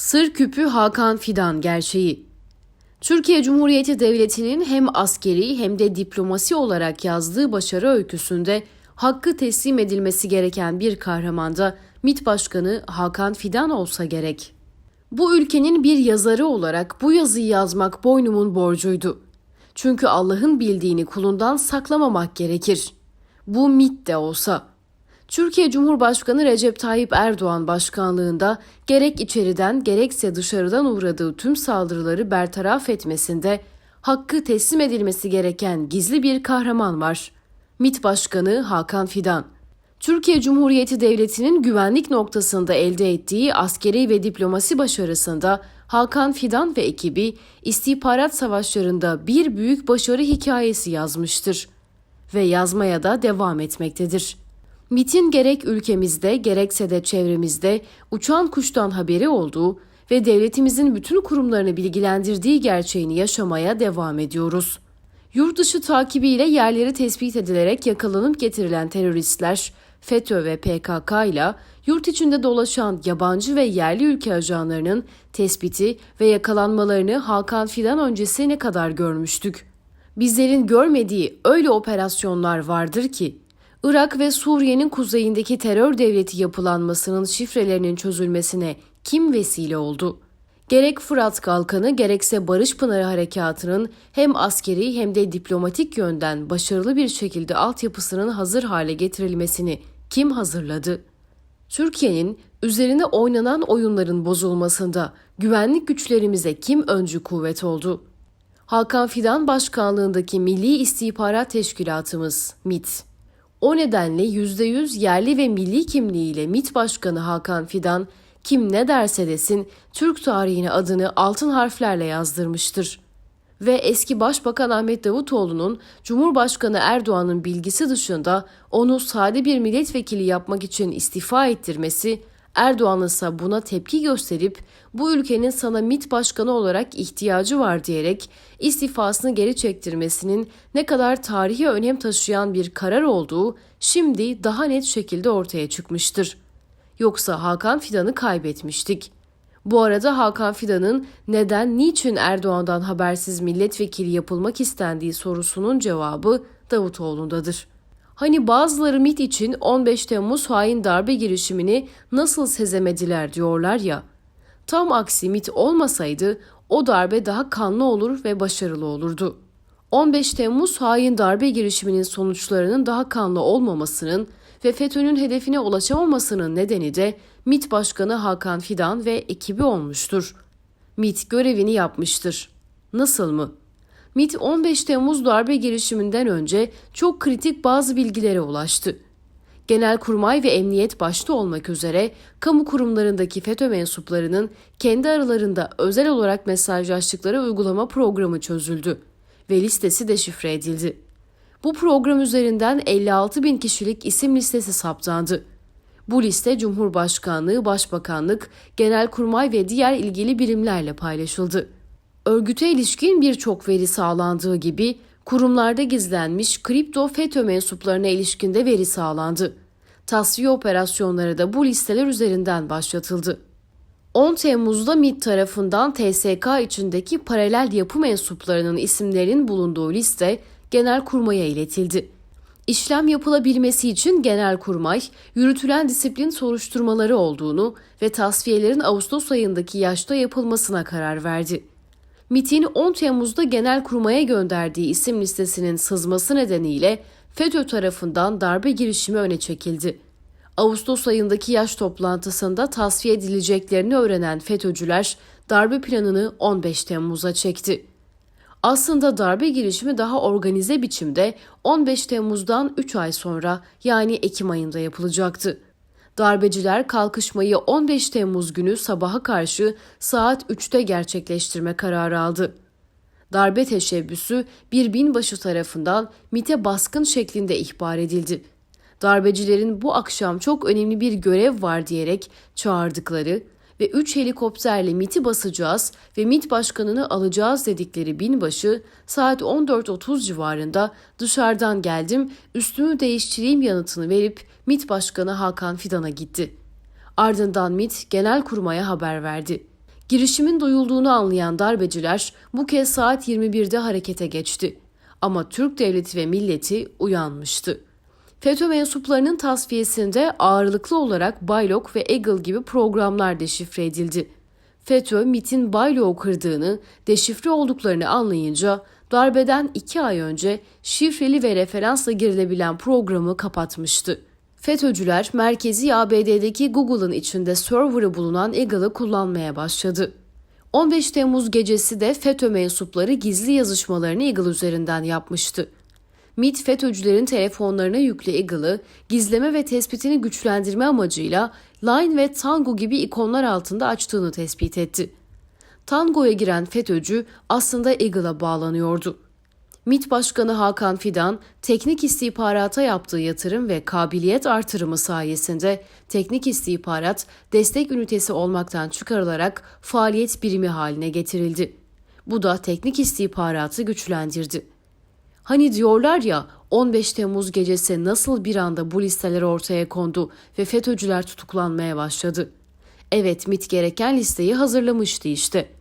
Sır küpü Hakan Fidan gerçeği. Türkiye Cumhuriyeti Devleti'nin hem askeri hem de diplomasi olarak yazdığı başarı öyküsünde hakkı teslim edilmesi gereken bir kahramanda MİT Başkanı Hakan Fidan olsa gerek. Bu ülkenin bir yazarı olarak bu yazıyı yazmak boynumun borcuydu. Çünkü Allah'ın bildiğini kulundan saklamamak gerekir. Bu MİT de olsa. Türkiye Cumhurbaşkanı Recep Tayyip Erdoğan başkanlığında gerek içeriden gerekse dışarıdan uğradığı tüm saldırıları bertaraf etmesinde hakkı teslim edilmesi gereken gizli bir kahraman var. MİT Başkanı Hakan Fidan. Türkiye Cumhuriyeti Devleti'nin güvenlik noktasında elde ettiği askeri ve diplomasi başarısında Hakan Fidan ve ekibi istihbarat savaşlarında bir büyük başarı hikayesi yazmıştır ve yazmaya da devam etmektedir. MIT'in gerek ülkemizde gerekse de çevremizde uçan kuştan haberi olduğu ve devletimizin bütün kurumlarını bilgilendirdiği gerçeğini yaşamaya devam ediyoruz. Yurt dışı takibiyle yerleri tespit edilerek yakalanıp getirilen teröristler, FETÖ ve PKK ile yurt içinde dolaşan yabancı ve yerli ülke ajanlarının tespiti ve yakalanmalarını Hakan Fidan öncesi ne kadar görmüştük. Bizlerin görmediği öyle operasyonlar vardır ki Irak ve Suriye'nin kuzeyindeki terör devleti yapılanmasının şifrelerinin çözülmesine kim vesile oldu? Gerek Fırat Kalkanı gerekse Barış Pınarı Harekatı'nın hem askeri hem de diplomatik yönden başarılı bir şekilde altyapısının hazır hale getirilmesini kim hazırladı? Türkiye'nin üzerine oynanan oyunların bozulmasında güvenlik güçlerimize kim öncü kuvvet oldu? Hakan Fidan Başkanlığındaki Milli İstihbarat Teşkilatımız MIT o nedenle %100 yerli ve milli kimliğiyle MİT Başkanı Hakan Fidan kim ne derse desin Türk tarihine adını altın harflerle yazdırmıştır. Ve eski Başbakan Ahmet Davutoğlu'nun Cumhurbaşkanı Erdoğan'ın bilgisi dışında onu sade bir milletvekili yapmak için istifa ettirmesi Erdoğan ise buna tepki gösterip bu ülkenin sana MİT başkanı olarak ihtiyacı var diyerek istifasını geri çektirmesinin ne kadar tarihi önem taşıyan bir karar olduğu şimdi daha net şekilde ortaya çıkmıştır. Yoksa Hakan Fidan'ı kaybetmiştik. Bu arada Hakan Fidan'ın neden niçin Erdoğan'dan habersiz milletvekili yapılmak istendiği sorusunun cevabı Davutoğlu'ndadır. Hani bazıları MIT için 15 Temmuz hain darbe girişimini nasıl sezemediler diyorlar ya. Tam aksi MIT olmasaydı o darbe daha kanlı olur ve başarılı olurdu. 15 Temmuz hain darbe girişiminin sonuçlarının daha kanlı olmamasının ve FETÖ'nün hedefine ulaşamamasının nedeni de MIT Başkanı Hakan Fidan ve ekibi olmuştur. MIT görevini yapmıştır. Nasıl mı? MIT 15 Temmuz darbe girişiminden önce çok kritik bazı bilgilere ulaştı. Genelkurmay ve emniyet başta olmak üzere kamu kurumlarındaki FETÖ mensuplarının kendi aralarında özel olarak mesajlaştıkları uygulama programı çözüldü ve listesi deşifre edildi. Bu program üzerinden 56 bin kişilik isim listesi saptandı. Bu liste Cumhurbaşkanlığı, Başbakanlık, Genelkurmay ve diğer ilgili birimlerle paylaşıldı. Örgüte ilişkin birçok veri sağlandığı gibi kurumlarda gizlenmiş kripto FETÖ mensuplarına ilişkinde veri sağlandı. Tasfiye operasyonları da bu listeler üzerinden başlatıldı. 10 Temmuz'da MİT tarafından TSK içindeki paralel yapı mensuplarının isimlerinin bulunduğu liste Genelkurmay'a iletildi. İşlem yapılabilmesi için Genelkurmay, yürütülen disiplin soruşturmaları olduğunu ve tasfiyelerin Ağustos ayındaki yaşta yapılmasına karar verdi. MIT'in 10 Temmuz'da genel kurmaya gönderdiği isim listesinin sızması nedeniyle FETÖ tarafından darbe girişimi öne çekildi. Ağustos ayındaki yaş toplantısında tasfiye edileceklerini öğrenen FETÖ'cüler darbe planını 15 Temmuz'a çekti. Aslında darbe girişimi daha organize biçimde 15 Temmuz'dan 3 ay sonra yani Ekim ayında yapılacaktı. Darbeciler kalkışmayı 15 Temmuz günü sabaha karşı saat 3'te gerçekleştirme kararı aldı. Darbe teşebbüsü bir binbaşı tarafından MIT'e baskın şeklinde ihbar edildi. Darbecilerin bu akşam çok önemli bir görev var diyerek çağırdıkları ve 3 helikopterle MIT'i basacağız ve MIT başkanını alacağız dedikleri binbaşı saat 14.30 civarında dışarıdan geldim üstümü değiştireyim yanıtını verip MIT Başkanı Hakan Fidan'a gitti. Ardından MIT genel kurmaya haber verdi. Girişimin duyulduğunu anlayan darbeciler bu kez saat 21'de harekete geçti. Ama Türk devleti ve milleti uyanmıştı. FETÖ mensuplarının tasfiyesinde ağırlıklı olarak Baylok ve Eagle gibi programlar deşifre edildi. FETÖ, MIT'in Baylok'u kırdığını, deşifre olduklarını anlayınca darbeden iki ay önce şifreli ve referansla girilebilen programı kapatmıştı. FETÖ'cüler merkezi ABD'deki Google'ın içinde serverı bulunan Eagle'ı kullanmaya başladı. 15 Temmuz gecesi de FETÖ mensupları gizli yazışmalarını Eagle üzerinden yapmıştı. MIT FETÖ'cülerin telefonlarına yüklü Eagle'ı gizleme ve tespitini güçlendirme amacıyla Line ve Tango gibi ikonlar altında açtığını tespit etti. Tango'ya giren FETÖ'cü aslında Eagle'a bağlanıyordu. MİT Başkanı Hakan Fidan, teknik istihbarata yaptığı yatırım ve kabiliyet artırımı sayesinde teknik istihbarat destek ünitesi olmaktan çıkarılarak faaliyet birimi haline getirildi. Bu da teknik istihbaratı güçlendirdi. Hani diyorlar ya 15 Temmuz gecesi nasıl bir anda bu listeler ortaya kondu ve FETÖ'cüler tutuklanmaya başladı. Evet MIT gereken listeyi hazırlamıştı işte.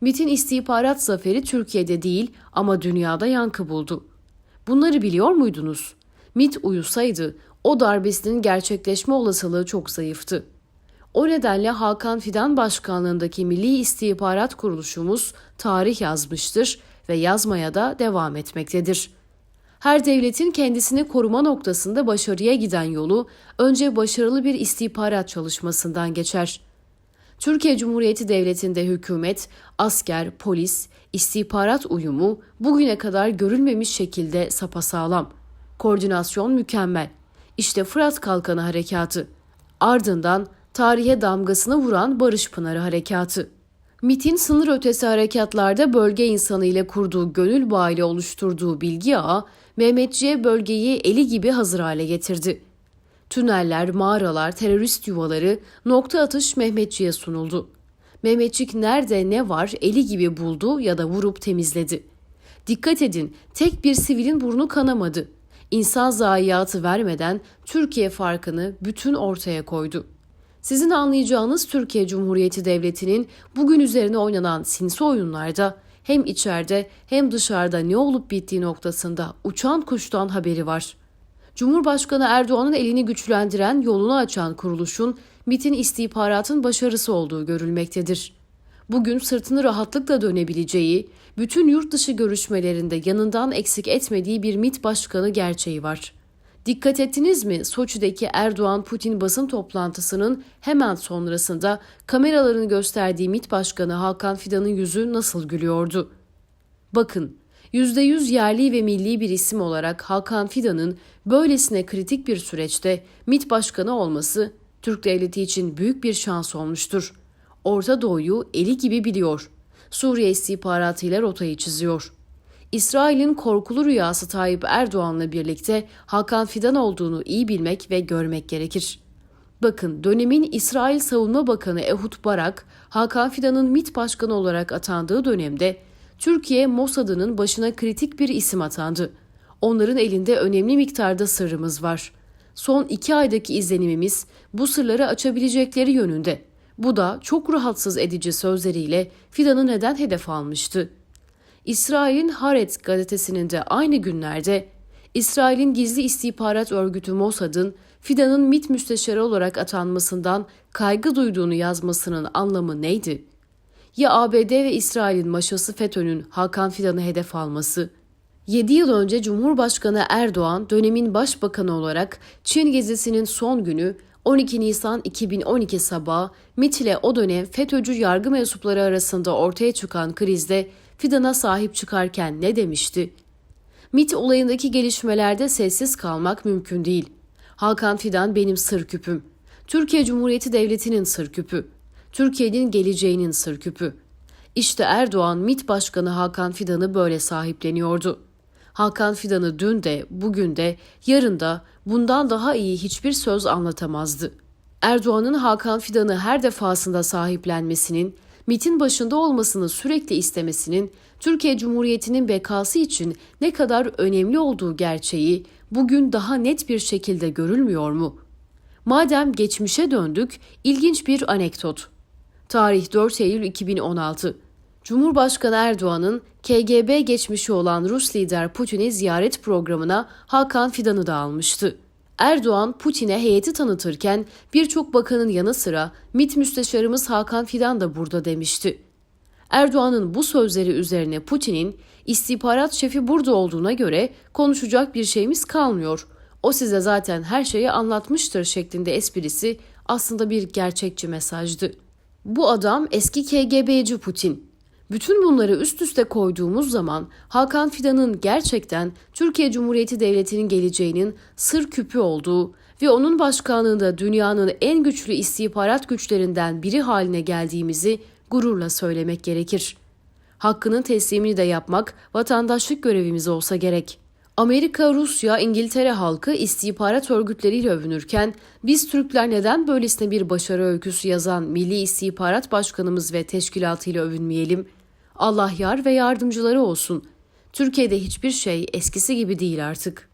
MIT'in istihbarat zaferi Türkiye'de değil ama dünyada yankı buldu. Bunları biliyor muydunuz? MIT uyusaydı o darbesinin gerçekleşme olasılığı çok zayıftı. O nedenle Hakan Fidan başkanlığındaki Milli İstihbarat Kuruluşumuz tarih yazmıştır ve yazmaya da devam etmektedir. Her devletin kendisini koruma noktasında başarıya giden yolu önce başarılı bir istihbarat çalışmasından geçer. Türkiye Cumhuriyeti Devleti'nde hükümet, asker, polis, istihbarat uyumu bugüne kadar görülmemiş şekilde sapasağlam. Koordinasyon mükemmel. İşte Fırat Kalkanı Harekatı. Ardından tarihe damgasını vuran Barış Pınarı Harekatı. MIT'in sınır ötesi harekatlarda bölge insanı ile kurduğu gönül bağı ile oluşturduğu bilgi ağı, Mehmetçiğe bölgeyi eli gibi hazır hale getirdi. Tüneller, mağaralar, terörist yuvaları nokta atış Mehmetçiğe sunuldu. Mehmetçik nerede ne var eli gibi buldu ya da vurup temizledi. Dikkat edin tek bir sivilin burnu kanamadı. İnsan zayiatı vermeden Türkiye farkını bütün ortaya koydu. Sizin anlayacağınız Türkiye Cumhuriyeti Devleti'nin bugün üzerine oynanan sinsi oyunlarda hem içeride hem dışarıda ne olup bittiği noktasında uçan kuştan haberi var.'' Cumhurbaşkanı Erdoğan'ın elini güçlendiren, yolunu açan kuruluşun MIT'in istihbaratın başarısı olduğu görülmektedir. Bugün sırtını rahatlıkla dönebileceği, bütün yurt dışı görüşmelerinde yanından eksik etmediği bir MIT başkanı gerçeği var. Dikkat ettiniz mi Soçi'deki Erdoğan-Putin basın toplantısının hemen sonrasında kameraların gösterdiği MIT Başkanı Hakan Fidan'ın yüzü nasıl gülüyordu? Bakın %100 yerli ve milli bir isim olarak Hakan Fidan'ın böylesine kritik bir süreçte MİT Başkanı olması Türk Devleti için büyük bir şans olmuştur. Orta Doğu'yu eli gibi biliyor. Suriye istihbaratıyla rotayı çiziyor. İsrail'in korkulu rüyası Tayyip Erdoğan'la birlikte Hakan Fidan olduğunu iyi bilmek ve görmek gerekir. Bakın dönemin İsrail Savunma Bakanı Ehud Barak, Hakan Fidan'ın MİT Başkanı olarak atandığı dönemde Türkiye Mossad'ının başına kritik bir isim atandı. Onların elinde önemli miktarda sırrımız var. Son iki aydaki izlenimimiz bu sırları açabilecekleri yönünde. Bu da çok rahatsız edici sözleriyle Fidan'ı neden hedef almıştı? İsrail'in Haaretz gazetesinin de aynı günlerde İsrail'in gizli istihbarat örgütü Mossad'ın Fidan'ın MİT müsteşarı olarak atanmasından kaygı duyduğunu yazmasının anlamı neydi?'' Ya ABD ve İsrail'in maşası FETÖ'nün Hakan Fidan'ı hedef alması, 7 yıl önce Cumhurbaşkanı Erdoğan dönemin başbakanı olarak Çin gezisinin son günü 12 Nisan 2012 sabahı MİT ile o dönem FETÖ'cü yargı mensupları arasında ortaya çıkan krizde Fidan'a sahip çıkarken ne demişti? MİT olayındaki gelişmelerde sessiz kalmak mümkün değil. Hakan Fidan benim sır küpüm. Türkiye Cumhuriyeti Devleti'nin sır küpü. Türkiye'nin geleceğinin sırküpü. İşte Erdoğan MİT Başkanı Hakan Fidan'ı böyle sahipleniyordu. Hakan Fidan'ı dün de, bugün de, yarın da bundan daha iyi hiçbir söz anlatamazdı. Erdoğan'ın Hakan Fidan'ı her defasında sahiplenmesinin, MİT'in başında olmasını sürekli istemesinin Türkiye Cumhuriyeti'nin bekası için ne kadar önemli olduğu gerçeği bugün daha net bir şekilde görülmüyor mu? Madem geçmişe döndük, ilginç bir anekdot. Tarih 4 Eylül 2016. Cumhurbaşkanı Erdoğan'ın KGB geçmişi olan Rus lider Putin'i ziyaret programına Hakan Fidan'ı da almıştı. Erdoğan Putin'e heyeti tanıtırken birçok bakanın yanı sıra MİT müsteşarımız Hakan Fidan da burada demişti. Erdoğan'ın bu sözleri üzerine Putin'in istihbarat şefi burada olduğuna göre konuşacak bir şeyimiz kalmıyor. O size zaten her şeyi anlatmıştır şeklinde esprisi aslında bir gerçekçi mesajdı. Bu adam eski KGB'ci Putin. Bütün bunları üst üste koyduğumuz zaman Hakan Fidan'ın gerçekten Türkiye Cumhuriyeti Devleti'nin geleceğinin sır küpü olduğu ve onun başkanlığında dünyanın en güçlü istihbarat güçlerinden biri haline geldiğimizi gururla söylemek gerekir. Hakkının teslimini de yapmak vatandaşlık görevimiz olsa gerek. Amerika, Rusya, İngiltere halkı istihbarat örgütleriyle övünürken biz Türkler neden böylesine bir başarı öyküsü yazan Milli İstihbarat Başkanımız ve teşkilatıyla övünmeyelim? Allah yar ve yardımcıları olsun. Türkiye'de hiçbir şey eskisi gibi değil artık.